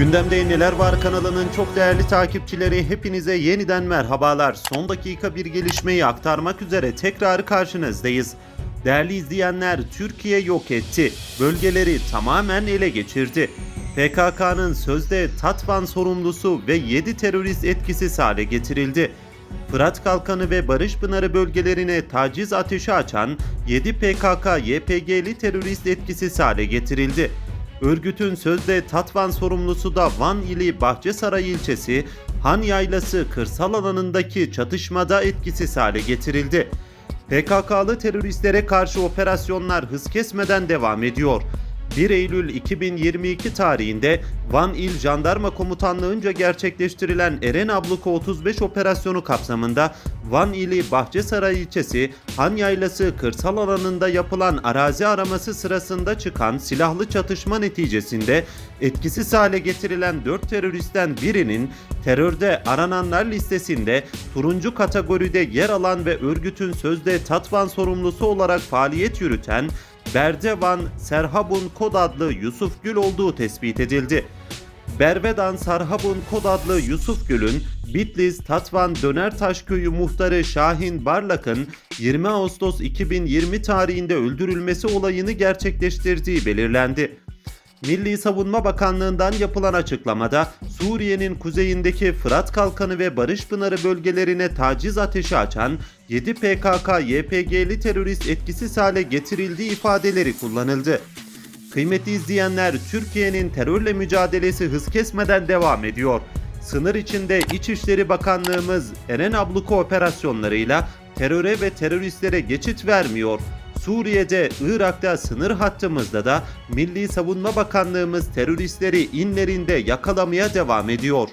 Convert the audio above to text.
Gündemde Neler Var kanalının çok değerli takipçileri hepinize yeniden merhabalar. Son dakika bir gelişmeyi aktarmak üzere tekrar karşınızdayız. Değerli izleyenler Türkiye yok etti. Bölgeleri tamamen ele geçirdi. PKK'nın sözde Tatvan sorumlusu ve 7 terörist etkisiz hale getirildi. Fırat Kalkanı ve Barış Pınarı bölgelerine taciz ateşi açan 7 PKK-YPG'li terörist etkisiz hale getirildi. Örgütün sözde Tatvan sorumlusu da Van ili Bahçesaray ilçesi Han Yaylası kırsal alanındaki çatışmada etkisiz hale getirildi. PKK'lı teröristlere karşı operasyonlar hız kesmeden devam ediyor. 1 Eylül 2022 tarihinde Van İl Jandarma Komutanlığı'nca gerçekleştirilen Eren Abluka 35 operasyonu kapsamında Van ili Bahçesaray ilçesi Han Yaylası kırsal alanında yapılan arazi araması sırasında çıkan silahlı çatışma neticesinde etkisiz hale getirilen 4 teröristten birinin terörde arananlar listesinde turuncu kategoride yer alan ve örgütün sözde Tatvan sorumlusu olarak faaliyet yürüten Berdevan Serhabun Kod adlı Yusuf Gül olduğu tespit edildi. Bervedan Sarhabun Kod adlı Yusuf Gül'ün Bitlis Tatvan Dönertaş Köyü muhtarı Şahin Barlak'ın 20 Ağustos 2020 tarihinde öldürülmesi olayını gerçekleştirdiği belirlendi. Milli Savunma Bakanlığı'ndan yapılan açıklamada Suriye'nin kuzeyindeki Fırat Kalkanı ve Barış Pınarı bölgelerine taciz ateşi açan 7 PKK-YPG'li terörist etkisiz hale getirildiği ifadeleri kullanıldı. Kıymetli izleyenler, Türkiye'nin terörle mücadelesi hız kesmeden devam ediyor. Sınır içinde İçişleri Bakanlığımız Eren Abluka operasyonlarıyla teröre ve teröristlere geçit vermiyor. Suriye'de, Irak'ta sınır hattımızda da Milli Savunma Bakanlığımız teröristleri inlerinde yakalamaya devam ediyor.